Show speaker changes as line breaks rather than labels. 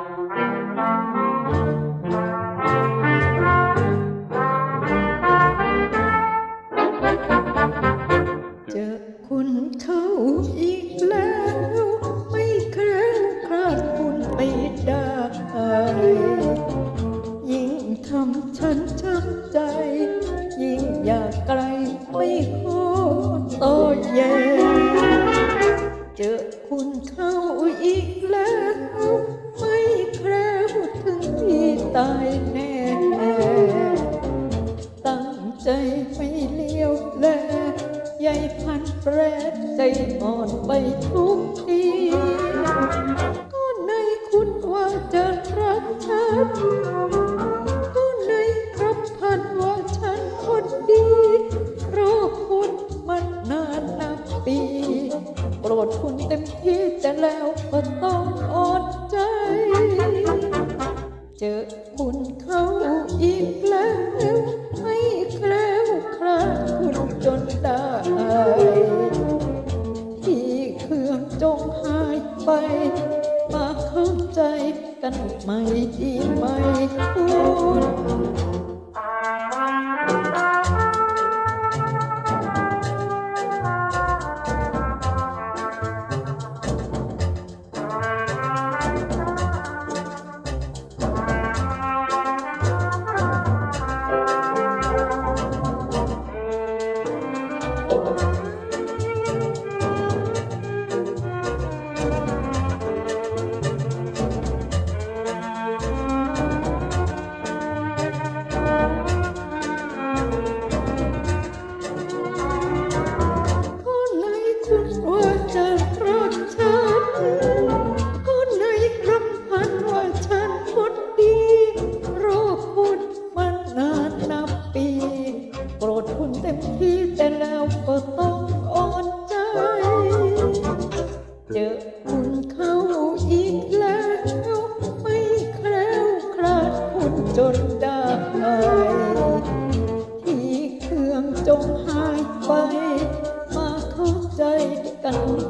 เจอคุณเขาอีกแล้ว ไม่แคล้วคลาดคุณไปได้ยิ่งทำฉันช้ำใจ ยิ่งอยากไกลไม่ขอต่อแย่เจอคุณเขาอีกแล้วายแน่ตั้งใจไม่เลี้ยวแลยายพันแปรใจอ่อนไปทุกทีก็ในคุณว่าจะรักฉันก็ในรับพันว่าฉันคนดีรอคุณมันนานนับปีโปรดคุณเต็มที่แต่แล้วก็ต้องอดใจ เจอ จงหายไปมาเข้าใจกันไหมดีไหมคุณ ใจกันไหม